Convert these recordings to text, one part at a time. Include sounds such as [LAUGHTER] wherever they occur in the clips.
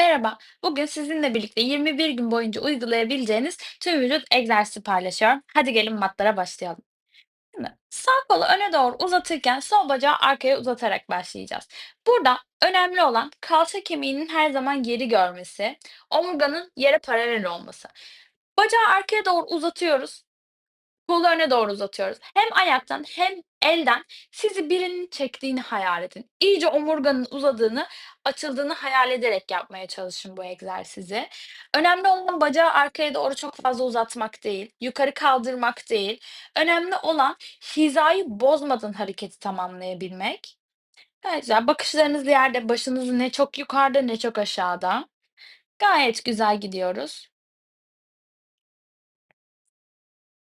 Merhaba. Bugün sizinle birlikte 21 gün boyunca uygulayabileceğiniz tüm vücut egzersizi paylaşıyorum. Hadi gelin matlara başlayalım. Şimdi sağ kolu öne doğru uzatırken sol bacağı arkaya uzatarak başlayacağız. Burada önemli olan kalça kemiğinin her zaman yeri görmesi, omurganın yere paralel olması. Bacağı arkaya doğru uzatıyoruz. Kolu öne doğru uzatıyoruz. Hem ayaktan hem elden sizi birinin çektiğini hayal edin. İyice omurganın uzadığını, açıldığını hayal ederek yapmaya çalışın bu egzersizi. Önemli olan bacağı arkaya doğru çok fazla uzatmak değil, yukarı kaldırmak değil. Önemli olan hizayı bozmadan hareketi tamamlayabilmek. Gayet. Bakışlarınız yerde, başınız ne çok yukarıda ne çok aşağıda. Gayet güzel gidiyoruz.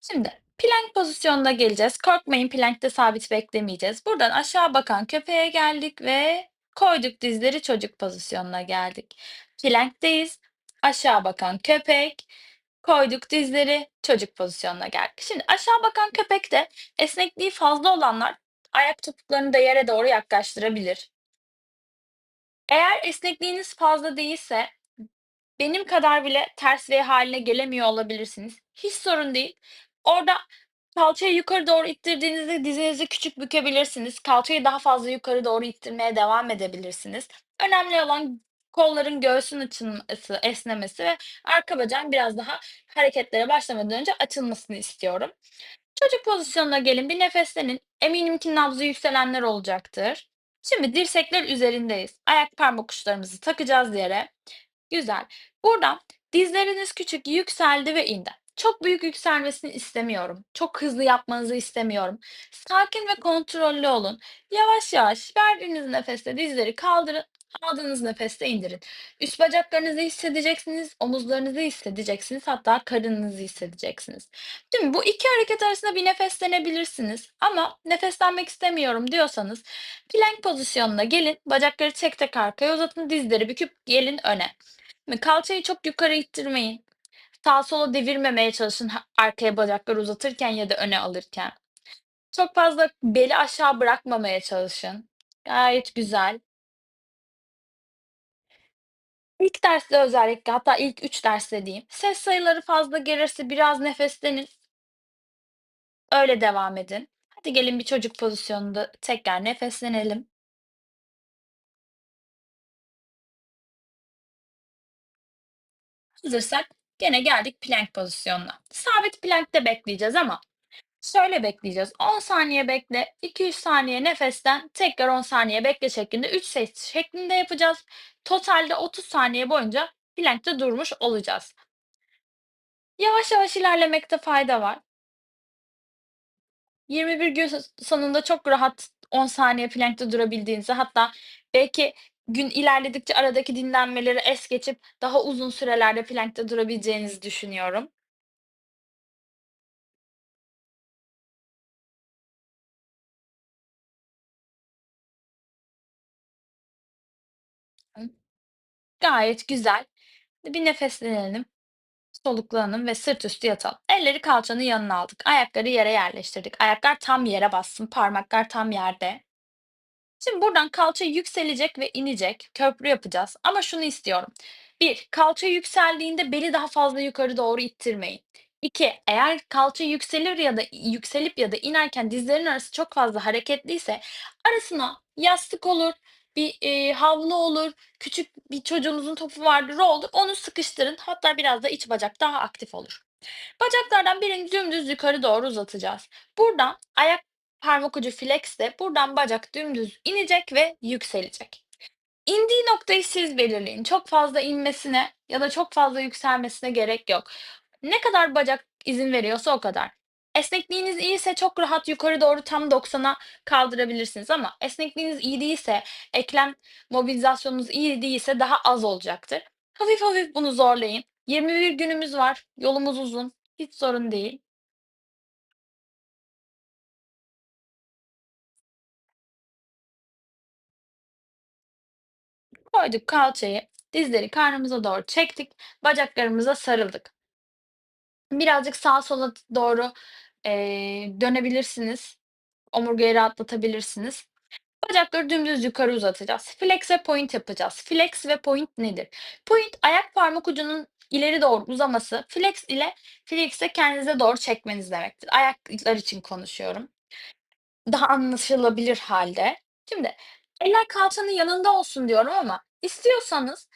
Şimdi plank pozisyonuna geleceğiz. Korkmayın plankte sabit beklemeyeceğiz. Buradan aşağı bakan köpeğe geldik ve koyduk dizleri çocuk pozisyonuna geldik. Plankteyiz. Aşağı bakan köpek. Koyduk dizleri çocuk pozisyonuna geldik. Şimdi aşağı bakan köpekte esnekliği fazla olanlar ayak topuklarını da yere doğru yaklaştırabilir. Eğer esnekliğiniz fazla değilse benim kadar bile ters V hâline gelemiyor olabilirsiniz. Hiç sorun değil. Orada kalçayı yukarı doğru ittirdiğinizde dizinizi küçük bükebilirsiniz. Kalçayı daha fazla yukarı doğru ittirmeye devam edebilirsiniz. Önemli olan kolların göğsün açılması, esnemesi ve arka bacağın biraz daha hareketlere başlamadan önce açılmasını istiyorum. Çocuk pozisyonuna gelin, bir nefeslenin. Eminim ki nabzı yükselenler olacaktır. Şimdi dirsekler üzerindeyiz. Ayak parmak uçlarımızı takacağız yere. Güzel. Buradan dizleriniz küçük yükseldi ve indi. Çok büyük yükselmesini istemiyorum. Çok hızlı yapmanızı istemiyorum. Sakin ve kontrollü olun. Yavaş yavaş verdiğiniz nefeste dizleri kaldırın. Aldığınız nefeste indirin. Üst bacaklarınızı hissedeceksiniz, omuzlarınızı hissedeceksiniz, hatta karınınızı hissedeceksiniz. Şimdi bu iki hareket arasında bir nefeslenebilirsiniz ama nefeslenmek istemiyorum diyorsanız plank pozisyonuna gelin, bacakları tek tek arkaya uzatın, dizleri büküp gelin öne. Kalçayı çok yukarı ittirmeyin. Sağa sola devirmemeye çalışın arkaya bacakları uzatırken ya da öne alırken. Çok fazla beli aşağı bırakmamaya çalışın. Gayet güzel. İlk derste özellikle hatta ilk 3 derste diyeyim, ses sayıları fazla gelirse biraz nefeslenin. Öyle devam edin. Hadi gelin bir çocuk pozisyonunda tekrar nefeslenelim. Hazırsak gene geldik plank pozisyonuna. Sabit plankte bekleyeceğiz ama şöyle bekleyeceğiz. 10 saniye bekle, 2-3 saniye nefesten, tekrar 10 saniye bekle şeklinde 3 set şeklinde yapacağız. Totalde 30 saniye boyunca plankte durmuş olacağız. Yavaş yavaş ilerlemekte fayda var. 21 gün sonunda çok rahat 10 saniye plankte durabildiğinizi hatta belki gün ilerledikçe aradaki dinlenmeleri es geçip daha uzun sürelerde plankte durabileceğinizi düşünüyorum. Gayet güzel. Bir nefeslenelim, soluklanalım ve sırt üstü yatalım. Elleri kalçanın yanına aldık. Ayakları yere yerleştirdik. Ayaklar tam yere bassın, parmaklar tam yerde. Şimdi buradan kalça yükselecek ve inecek. Köprü yapacağız ama şunu istiyorum. 1. Kalça yükseldiğinde beli daha fazla yukarı doğru ittirmeyin. 2. Eğer kalça yükselir ya da yükselip ya da inerken dizlerin arası çok fazla hareketliyse arasına yastık olur, bir, eee, havlu olur, küçük bir çocuğunuzun topu vardır, o olur. Onu sıkıştırın. Hatta biraz da iç bacak daha aktif olur. Bacaklardan birini dümdüz yukarı doğru uzatacağız. Buradan ayak parmak ucu flex'te buradan bacak dümdüz inecek ve yükselecek. İndiği noktayı siz belirleyin. Çok fazla inmesine ya da çok fazla yükselmesine gerek yok. Ne kadar bacak izin veriyorsa o kadar. Esnekliğiniz iyiyse çok rahat yukarı doğru tam 90'a kaldırabilirsiniz ama esnekliğiniz iyi değilse, eklem mobilizasyonunuz iyi değilse daha az olacaktır. Hafif hafif bunu zorlayın. 21 günümüz var. Yolumuz uzun. Hiç sorun değil. Koyduk kalçayı, dizleri karnımıza doğru çektik, bacaklarımıza sarıldık. Birazcık sağa sola doğru, eee, dönebilirsiniz. Omurgayı rahatlatabilirsiniz. Bacakları dümdüz yukarı uzatacağız. Flex ve point yapacağız. Flex ve point nedir? Point ayak parmak ucunun ileri doğru uzaması. Flex ile flex'e kendinize doğru çekmeniz demektir. Ayaklar için konuşuyorum. Daha anlaşılabilir hâlde. Şimdi eller kalçanın yanında olsun diyorum ama istiyorsanız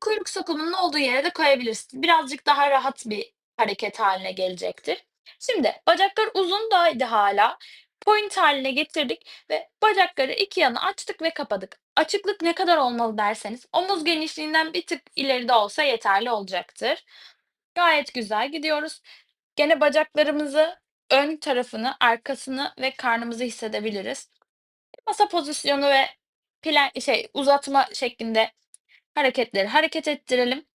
kuyruk sokumunun olduğu yere de koyabilirsiniz. Birazcık daha rahat bir hareket hâline gelecektir. Şimdi bacaklar uzun daydı hâlâ. Point hâline getirdik ve bacakları iki yana açtık ve kapadık. Açıklık ne kadar olmalı derseniz omuz genişliğinden bir tık ileride olsa yeterli olacaktır. Gayet güzel gidiyoruz. Gene bacaklarımızı ön tarafını, arkasını ve karnımızı hissedebiliriz. Masa pozisyonu ve pla şey, uzatma şeklinde hareketleri hareket ettirelim.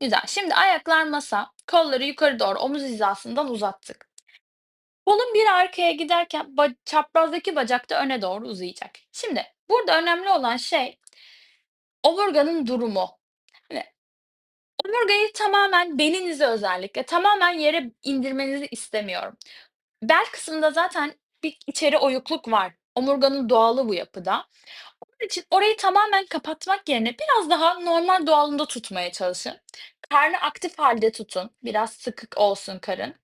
Güzel. Şimdi ayaklar masa, kolları yukarı doğru omuz hizasından uzattık. Kolun biri arkaya giderken ba çaprazdaki bacak da öne doğru uzayacak. Şimdi burada önemli olan şey omurganın durumu. Hani omurgayı tamamen belinizi özellikle tamamen yere indirmenizi istemiyorum. Bel kısmında zaten bir içeri oyukluk var. Omurganın doğalı bu yapıda. Onun için orayı tamamen kapatmak yerine biraz daha normal doğalında tutmaya çalışın. Karnı aktif hâlde tutun. Biraz sıkık olsun karın.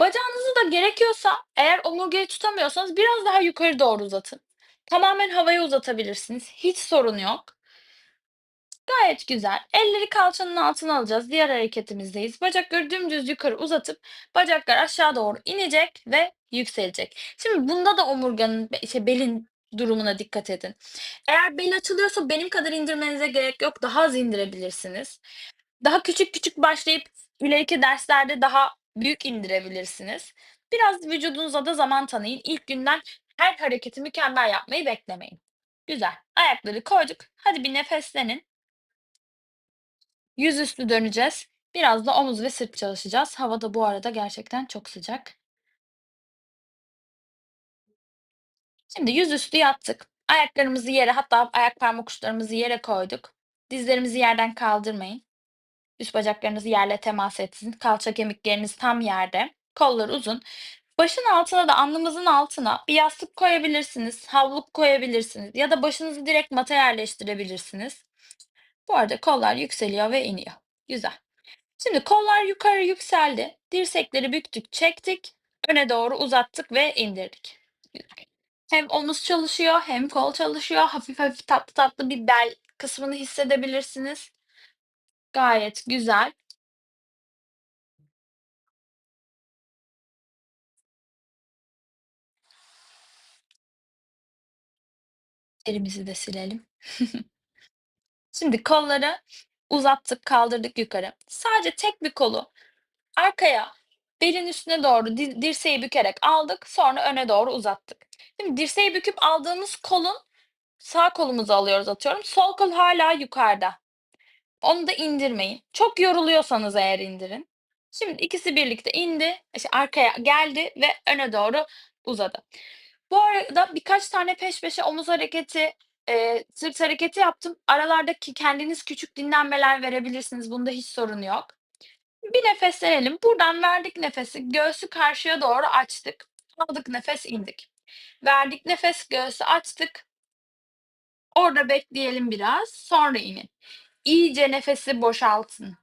Bacağınızı da gerekiyorsa eğer omurgayı tutamıyorsanız biraz daha yukarı doğru uzatın. Tamamen havaya uzatabilirsiniz. Hiç sorun yok. Gayet güzel. Elleri kalçanın altına alacağız. Diğer hareketimizdeyiz. Bacakları dümdüz yukarı uzatıp bacaklar aşağı doğru inecek ve yükselecek. Şimdi bunda da omurganın, be şey, belin durumuna dikkat edin. Eğer bel açılıyorsa benim kadar indirmenize gerek yok. Daha az indirebilirsiniz. Daha küçük küçük başlayıp ileriki derslerde daha büyük indirebilirsiniz. Biraz vücudunuza da zaman tanıyın. İlk günden her hareketi mükemmel yapmayı beklemeyin. Güzel. Ayakları koyduk. Hadi bir nefeslenin. Yüzüstü döneceğiz. Biraz da omuz ve sırt çalışacağız. Hava da bu arada gerçekten çok sıcak. Şimdi yüzüstü yattık. Ayaklarımızı yere hatta ayak parmak uçlarımızı yere koyduk. Dizlerimizi yerden kaldırmayın. Üst bacaklarınız yerle temas etsin. Kalça kemikleriniz tam yerde. Kollar uzun. Başın altına da alnımızın altına bir yastık koyabilirsiniz, havluk koyabilirsiniz ya da başınızı direkt mata yerleştirebilirsiniz. Bu arada kollar yükseliyor ve iniyor. Güzel. Şimdi kollar yukarı yükseldi. Dirsekleri büktük, çektik. Öne doğru uzattık ve indirdik. Hem omuz çalışıyor hem kol çalışıyor. Hafif hafif tatlı tatlı bir bel kısmını hissedebilirsiniz. Gayet güzel. Terimizi de silelim. [LAUGHS] Şimdi kolları uzattık, kaldırdık yukarı. Sadece tek bir kolu arkaya, belin üstüne doğru di dirseği bükerek aldık, sonra öne doğru uzattık. Şimdi dirseği büküp aldığımız kolun sağ kolumuzu alıyoruz atıyorum, sol kol hâlâ yukarıda. Onu da indirmeyin. Çok yoruluyorsanız eğer indirin. Şimdi ikisi birlikte indi, işte arkaya geldi ve öne doğru uzadı. Bu arada birkaç tane peş peşe omuz hareketi, eee, sırt hareketi yaptım. Aralardaki kendiniz küçük dinlenmeler verebilirsiniz. Bunda hiç sorun yok. Bir nefeslenelim. Buradan verdik nefesi, göğsü karşıya doğru açtık. Aldık nefes, indik. Verdik nefes, göğsü açtık. Orada bekleyelim biraz, sonra inin. İyice nefesi boşaltın.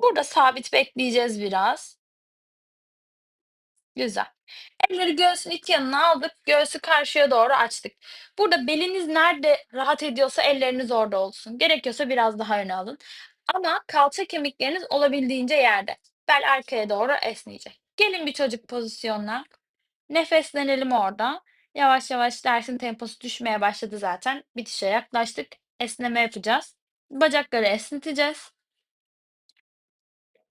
Burada sabit bekleyeceğiz biraz. Güzel. Elleri göğsün iki yanına aldık, göğsü karşıya doğru açtık. Burada beliniz nerede rahat ediyorsa elleriniz orada olsun. Gerekiyorsa biraz daha öne alın ama kalça kemikleriniz olabildiğince yerde. Bel arkaya doğru esneyecek. Gelin bir çocuk pozisyonuna. Nefeslenelim orada. Yavaş yavaş dersin temposu düşmeye başladı zaten. Bitişe yaklaştık. Esneme yapacağız. Bacakları esneteceğiz.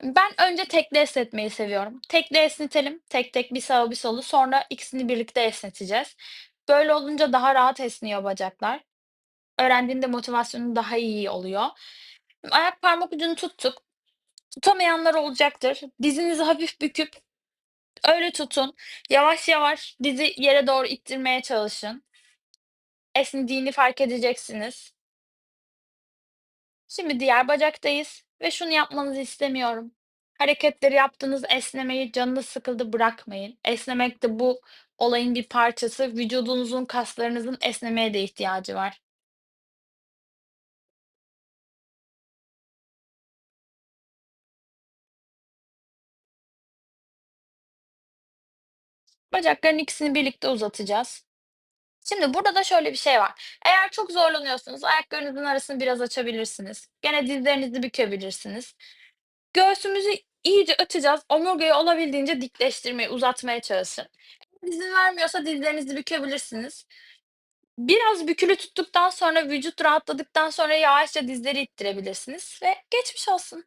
Ben önce tekli esnetmeyi seviyorum. Tekli esnetelim. Tek tek bir sağı bir solu. Sonra ikisini birlikte esneteceğiz. Böyle olunca daha rahat esniyor bacaklar. Öğrendiğinde motivasyonun daha iyi oluyor. Ayak parmak ucunu tuttuk. Tutamayanlar olacaktır. Dizinizi hafif büküp öyle tutun. Yavaş yavaş dizi yere doğru ittirmeye çalışın. Esnediğini fark edeceksiniz. Şimdi diğer bacaktayız ve şunu yapmanızı istemiyorum. Hareketleri yaptınız, esnemeyi, canınız sıkıldı, bırakmayın. Esnemek de bu olayın bir parçası. Vücudunuzun, kaslarınızın esnemeye de ihtiyacı var. Bacakların ikisini birlikte uzatacağız. Şimdi burada da şöyle bir şey var. Eğer çok zorlanıyorsanız ayaklarınızın arasını biraz açabilirsiniz. Gene dizlerinizi bükebilirsiniz. Göğsümüzü iyice açacağız. Omurgayı olabildiğince dikleştirmeye, uzatmaya çalışın. İzin vermiyorsa dizlerinizi bükebilirsiniz. Biraz bükülü tuttuktan sonra, vücut rahatladıktan sonra yavaşça dizleri ittirebilirsiniz ve geçmiş olsun.